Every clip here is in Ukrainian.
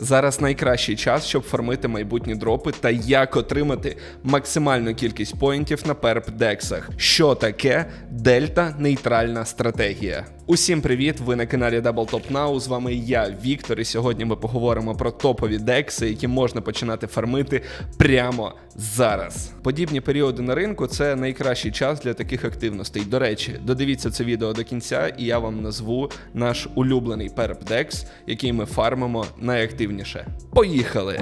Зараз найкращий час, щоб фармити майбутні дропи та як отримати максимальну кількість поінтів на перп-дексах. Що таке дельта нейтральна стратегія? Усім привіт! Ви на каналі Double Top Now. З вами я, Віктор, і сьогодні ми поговоримо про топові декси, які можна починати фармити прямо зараз. Подібні періоди на ринку це найкращий час для таких активностей. До речі, додивіться це відео до кінця, і я вам назву наш улюблений перп-декс, який ми фармимо найактивніше. Поїхали!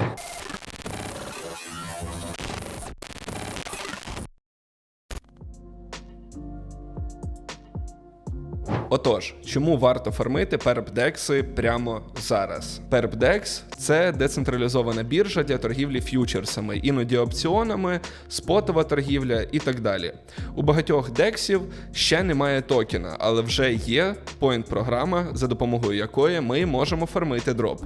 Отож, чому варто фармити перпдекси прямо зараз? Перпдекс це децентралізована біржа для торгівлі ф'ючерсами, іноді опціонами, спотова торгівля і так далі. У багатьох дексів ще немає токена, але вже є поінт-програма, за допомогою якої ми можемо фармити дроп.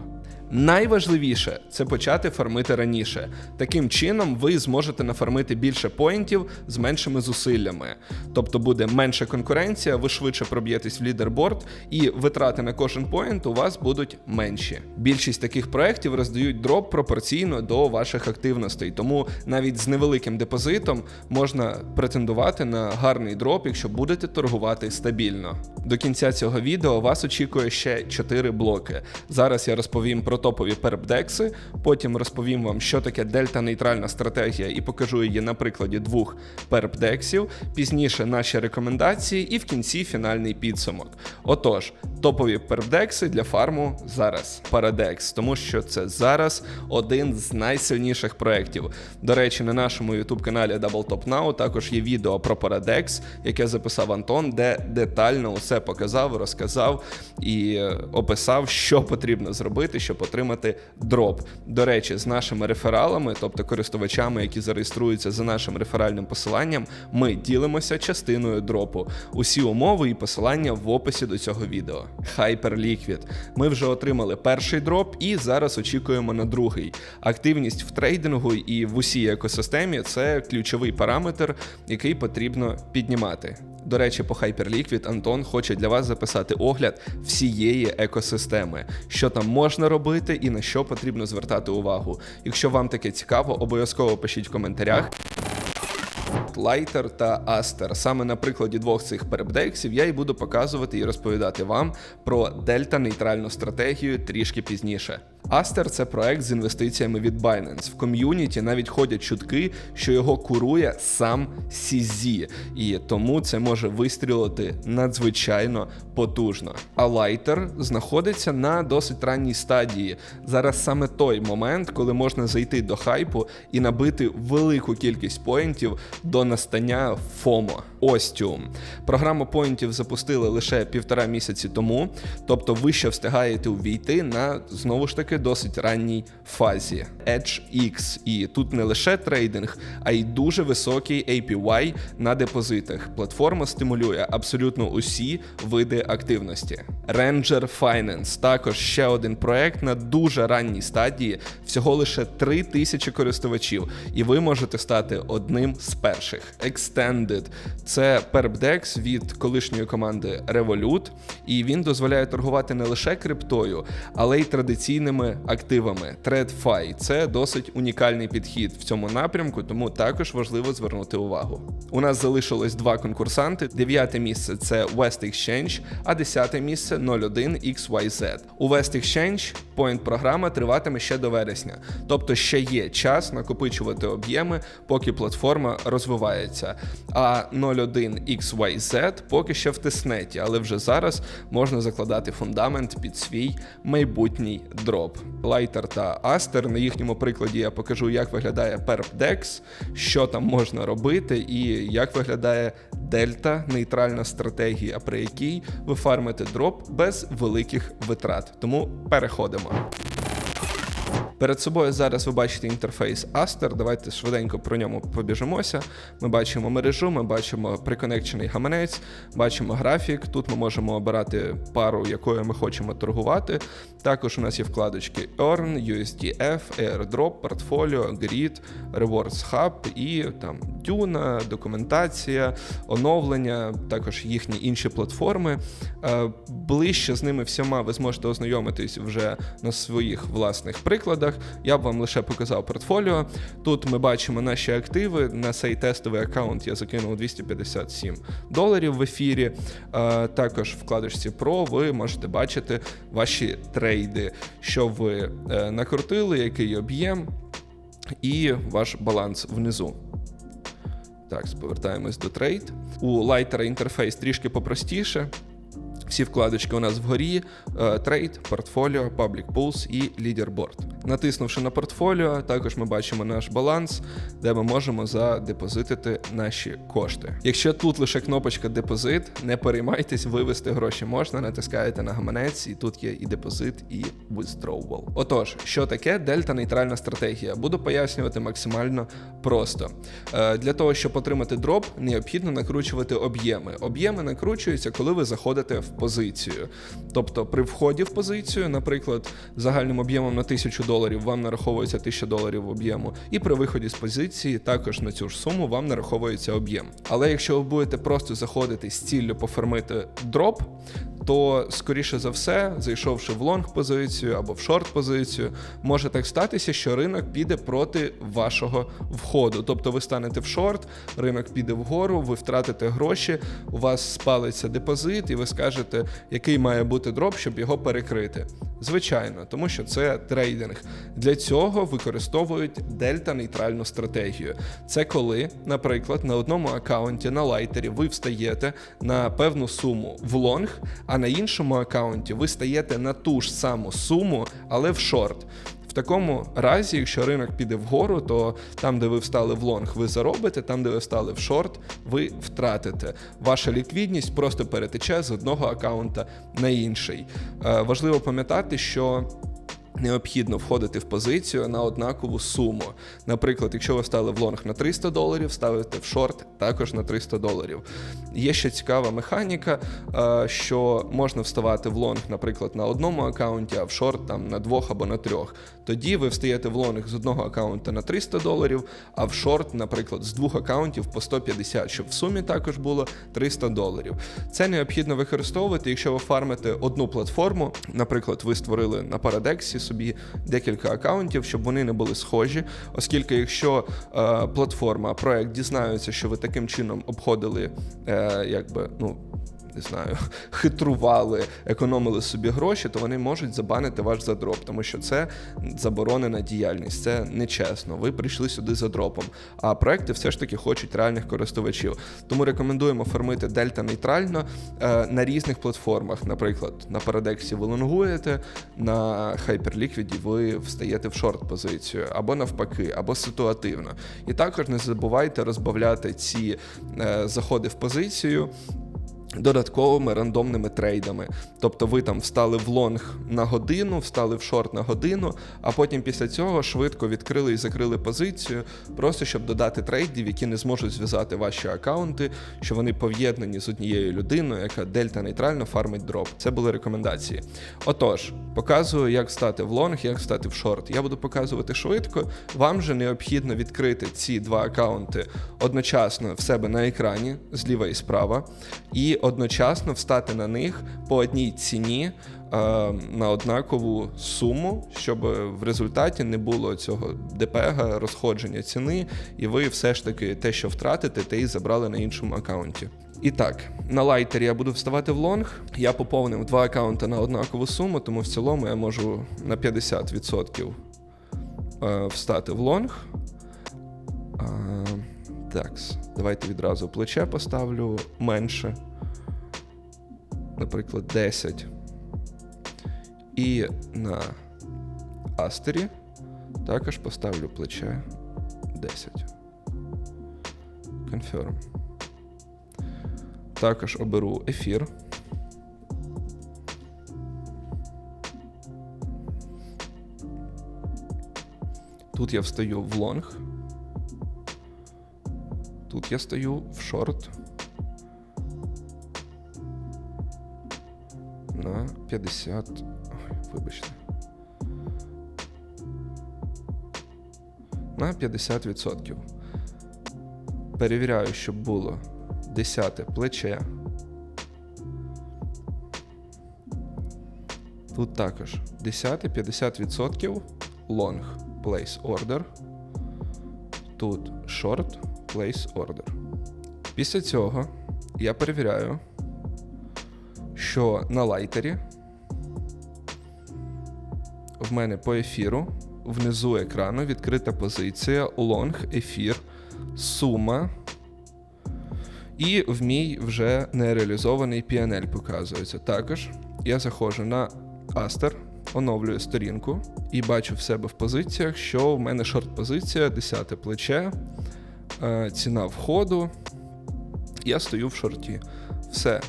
Найважливіше це почати фармити раніше. Таким чином, ви зможете нафармити більше поінтів з меншими зусиллями. Тобто буде менша конкуренція, ви швидше проб'єтесь в лідерборд, і витрати на кожен поінт у вас будуть менші. Більшість таких проєктів роздають дроп пропорційно до ваших активностей, тому навіть з невеликим депозитом можна претендувати на гарний дроп, якщо будете торгувати стабільно. До кінця цього відео вас очікує ще 4 блоки. Зараз я розповім про топові перпдекси, потім розповім вам, що таке дельта-нейтральна стратегія, і покажу її на прикладі двох перпдексів. Пізніше наші рекомендації, і в кінці фінальний підсумок. Отож, топові перпдекси для фарму зараз. Парадекс, тому що це зараз один з найсильніших проєктів. До речі, на нашому youtube каналі Double Top Now також є відео про Парадекс, яке записав Антон, де детально усе показав, розказав і е, описав, що потрібно зробити, щоб отримати дроп. До речі, з нашими рефералами, тобто користувачами, які зареєструються за нашим реферальним посиланням, ми ділимося частиною дропу. Усі умови і посилання в описі до цього відео. Hyperliquid. Ми вже отримали перший дроп і зараз очікуємо на другий. Активність в трейдингу і в усій екосистемі це ключовий параметр, який потрібно піднімати. До речі, по Hyperliquid Антон хоче для вас записати огляд всієї екосистеми, що там можна робити і на що потрібно звертати увагу. Якщо вам таке цікаво, обов'язково пишіть в коментарях. Лайтер та Астер. Саме на прикладі двох цих перепдексів я і буду показувати і розповідати вам про дельта-нейтральну стратегію трішки пізніше. Астер це проект з інвестиціями від Binance. В ком'юніті навіть ходять чутки, що його курує сам CZ, і тому це може вистрілити надзвичайно потужно. А лайтер знаходиться на досить ранній стадії. Зараз саме той момент, коли можна зайти до хайпу і набити велику кількість поінтів до настання ФОМО. Остюм. Програму поінтів запустили лише півтора місяці тому, тобто ви ще встигаєте увійти на знову ж таки досить ранній фазі. Edge X. І тут не лише трейдинг, а й дуже високий APY на депозитах. Платформа стимулює абсолютно усі види активності. Ranger Finance також ще один проект на дуже ранній стадії, всього лише 3 тисячі користувачів, і ви можете стати одним з перших. Extended це перпдекс від колишньої команди Revolut, і він дозволяє торгувати не лише криптою, але й традиційними активами. TradFi – це досить унікальний підхід в цьому напрямку, тому також важливо звернути увагу. У нас залишилось два конкурсанти. Дев'яте місце це West Exchange, а десяте місце 01 XYZ. У West Exchange поінт програма триватиме ще до вересня, тобто ще є час накопичувати об'єми, поки платформа розвивається. А 01 XYZ поки ще в тиснеті, але вже зараз можна закладати фундамент під свій майбутній дроп. Лайтер та Астер на їхньому прикладі я покажу, як виглядає PerpDex, що там можна робити, і як виглядає дельта нейтральна стратегія, при якій ви фармите дроп без великих витрат. Тому переходимо. Перед собою зараз ви бачите інтерфейс Aster. Давайте швиденько про ньому побіжимося. Ми бачимо мережу, ми бачимо приконекчений гаманець, бачимо графік. Тут ми можемо обирати пару, якою ми хочемо торгувати. Також у нас є вкладочки Earn, USDF, Airdrop, Portfolio, Grid, Rewards Hub і там Tuna, документація, оновлення, також їхні інші платформи. Е, Ближче з ними всіма ви зможете ознайомитись вже на своїх власних прикладах. Я б вам лише показав портфоліо. Тут ми бачимо наші активи. На цей тестовий аккаунт я закинув 257 доларів в ефірі. Е, Також в вкладочці Pro ви можете бачити ваші трейди, що ви е, накрутили, який об'єм, і ваш баланс внизу. Так, повертаємось до трейд. У лайтера інтерфейс трішки попростіше. Всі вкладочки у нас вгорі: е, трейд, портфоліо, Public Pools і лідерборд. Натиснувши на портфоліо, також ми бачимо наш баланс, де ми можемо задепозитити наші кошти. Якщо тут лише кнопочка депозит, не переймайтесь, вивести гроші можна, натискаєте на гаманець, і тут є і депозит, і withdrawal. Отож, що таке дельта нейтральна стратегія? Буду пояснювати максимально просто. Е, Для того, щоб отримати дроп, необхідно накручувати об'єми. Об'єми накручуються, коли ви заходите в позицію. Тобто, при вході в позицію, наприклад, загальним об'ємом на 1000 доларів вам нараховується 1000 доларів об'єму, і при виході з позиції також на цю ж суму вам нараховується об'єм. Але якщо ви будете просто заходити з ціллю пофармити дроп, то скоріше за все, зайшовши в лонг позицію або в шорт позицію, може так статися, що ринок піде проти вашого входу. Тобто ви станете в шорт, ринок піде вгору, ви втратите гроші, у вас спалиться депозит, і ви скажете, який має бути дроп, щоб його перекрити. Звичайно, тому що це трейдинг. Для цього використовують дельта-нейтральну стратегію. Це коли, наприклад, на одному аккаунті на лайтері ви встаєте на певну суму в лонг, а на іншому аккаунті ви стаєте на ту ж саму суму, але в шорт. В такому разі, якщо ринок піде вгору, то там, де ви встали в лонг, ви заробите, там, де ви встали в шорт, ви втратите. Ваша ліквідність просто перетече з одного аккаунта на інший. Е, важливо пам'ятати, що. Необхідно входити в позицію на однакову суму. Наприклад, якщо ви стали в лонг на 300 доларів, ставите в шорт також на 300 доларів. Є ще цікава механіка, е, що можна вставати в лонг, наприклад, на одному аккаунті, а в шорт там на двох або на трьох. Тоді ви встаєте в лонг з одного аккаунта на 300 доларів, а в шорт, наприклад, з двох аккаунтів по 150, щоб в сумі також було 300 доларів. Це необхідно використовувати, якщо ви фармите одну платформу, наприклад, ви створили на Парадексі собі декілька акаунтів, щоб вони не були схожі, оскільки якщо е, платформа, проект дізнаються, що ви таким чином обходили, е, якби ну. Не знаю, хитрували, економили собі гроші, то вони можуть забанити ваш задроп, тому що це заборонена діяльність, це нечесно. Ви прийшли сюди за дропом. А проекти все ж таки хочуть реальних користувачів. Тому рекомендуємо фармити дельта нейтрально е, на різних платформах. Наприклад, на Парадексі ви лонгуєте, на Hyperliquid ви встаєте в шорт позицію, або навпаки, або ситуативно. І також не забувайте розбавляти ці е, заходи в позицію. Додатковими рандомними трейдами. Тобто ви там встали в лонг на годину, встали в шорт на годину, а потім після цього швидко відкрили і закрили позицію, просто щоб додати трейдів, які не зможуть зв'язати ваші аккаунти, що вони пов'єднані з однією людиною, яка дельта нейтрально фармить дроп. Це були рекомендації. Отож, показую, як стати в лонг, як стати в шорт. Я буду показувати швидко. Вам же необхідно відкрити ці два аккаунти одночасно в себе на екрані, зліва і справа. І одночасно встати на них по одній ціні е, на однакову суму, щоб в результаті не було цього ДПГ, розходження ціни, і ви все ж таки те, що втратите, те і забрали на іншому аккаунті. І так, на лайтері я буду вставати в лонг. Я поповнив два аккаунти на однакову суму, тому в цілому я можу на 50% е, встати в лонг. Так, давайте відразу плече поставлю менше наприклад, 10. І на Астері також поставлю плече 10. Confirm. Також оберу ефір. Тут я встаю в лонг. Тут я стою в шорт. 50. Ой, вибачте. На 50%. Перевіряю, щоб було 10 плече. Тут також 10 50% long place order. Тут short place order. Після цього я перевіряю, що на лайтері в мене по ефіру внизу екрану відкрита позиція long ефір, сума. І в мій вже нереалізований PNL показується. Також я заходжу на Aster, оновлюю сторінку і бачу в себе в позиціях, що в мене шорт-позиція, 10 плече, е, ціна входу. Я стою в шорті. Все.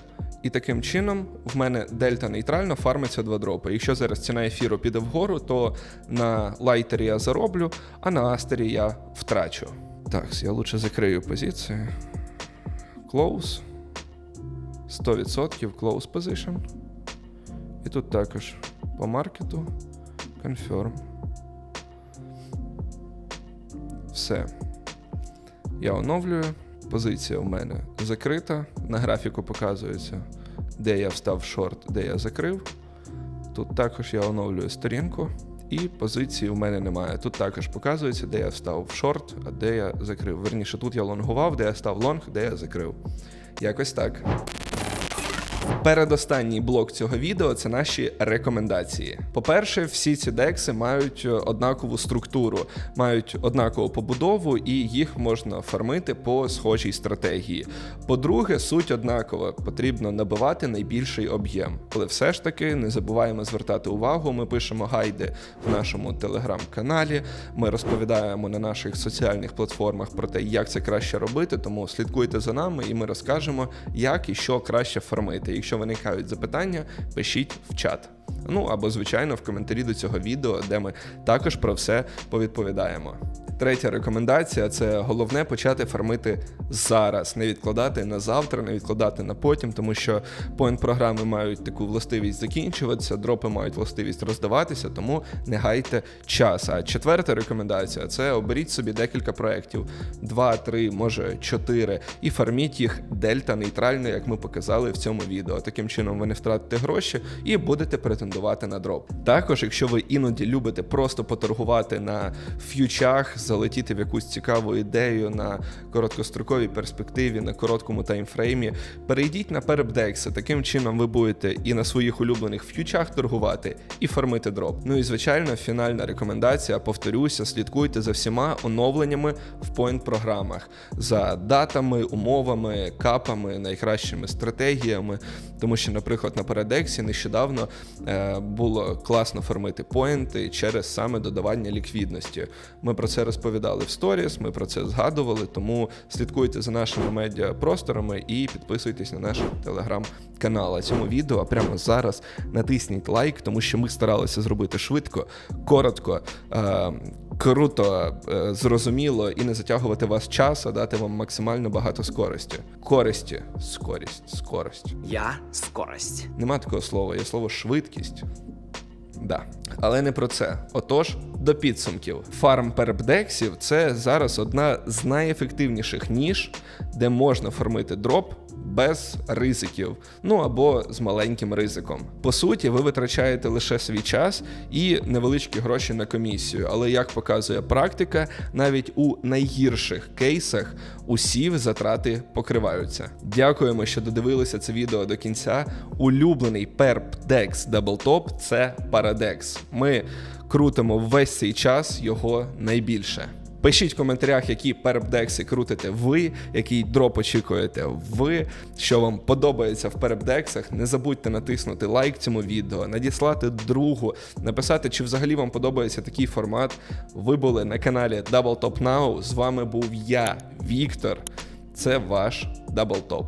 І таким чином в мене дельта нейтрально фармиться два дропи. Якщо зараз ціна ефіру піде вгору, то на лайтері я зароблю, а на астері я втрачу. Так, я лучше закрию позиції. Close. 100% close position. І тут також по маркету confirm. Все. Я оновлюю. Позиція у мене закрита. На графіку показується, де я встав шорт, де я закрив. Тут також я оновлюю сторінку. І позиції у мене немає. Тут також показується, де я встав шорт, а де я закрив. Верніше, тут я лонгував, де я став лонг, де я закрив. Якось так. Передостанній блок цього відео це наші рекомендації. По-перше, всі ці декси мають однакову структуру, мають однакову побудову, і їх можна фармити по схожій стратегії. По-друге, суть однакова, потрібно набивати найбільший об'єм. Але все ж таки не забуваємо звертати увагу. Ми пишемо гайди в нашому телеграм-каналі. Ми розповідаємо на наших соціальних платформах про те, як це краще робити. Тому слідкуйте за нами, і ми розкажемо, як і що краще фармити. Якщо виникають запитання, пишіть в чат. Ну або, звичайно, в коментарі до цього відео, де ми також про все повідповідаємо. Третя рекомендація це головне почати фармити зараз, не відкладати на завтра, не відкладати на потім, тому що поінт програми мають таку властивість закінчуватися, дропи мають властивість роздаватися, тому не гайте час. А четверта рекомендація це оберіть собі декілька проєктів: два, три, може чотири, і фарміть їх дельта нейтрально, як ми показали в цьому відео. Таким чином ви не втратите гроші і будете претендувати на дроп. Також, якщо ви іноді любите просто поторгувати на ф'ючах, залетіти в якусь цікаву ідею на короткостроковій перспективі, на короткому таймфреймі, перейдіть на перебдекси. Таким чином ви будете і на своїх улюблених ф'ючах торгувати, і фармити дроп. Ну і звичайно, фінальна рекомендація. Повторюся, слідкуйте за всіма оновленнями в point програмах за датами, умовами, капами, найкращими стратегіями. Тому що, наприклад, на передексі нещодавно е, було класно фармити поінти через саме додавання ліквідності. Ми про це розповідали в сторіс, ми про це згадували. Тому слідкуйте за нашими медіапросторами і підписуйтесь на наш телеграм-канал. А цьому відео прямо зараз натисніть лайк, тому що ми старалися зробити швидко, коротко. Е, Круто, е, зрозуміло і не затягувати вас час, а дати вам максимально багато скорості. Користі, скорість, скорость. Я скорость. Нема такого слова, є слово швидкість. Да. Але не про це. Отож, до підсумків. Фарм пербдексів це зараз одна з найефективніших ніж, де можна фармити дроп без ризиків, ну або з маленьким ризиком. По суті, ви витрачаєте лише свій час і невеличкі гроші на комісію. Але як показує практика, навіть у найгірших кейсах усі затрати покриваються. Дякуємо, що додивилися це відео до кінця. Улюблений перп-декс даблтоп це Paradex. Ми крутимо весь цей час його найбільше. Пишіть в коментарях, які перепдекси крутите ви, який дроп очікуєте ви, що вам подобається в перепдексах. Не забудьте натиснути лайк цьому відео, надіслати другу, написати, чи взагалі вам подобається такий формат. Ви були на каналі Double Top Now. З вами був я, Віктор. Це ваш Double Top.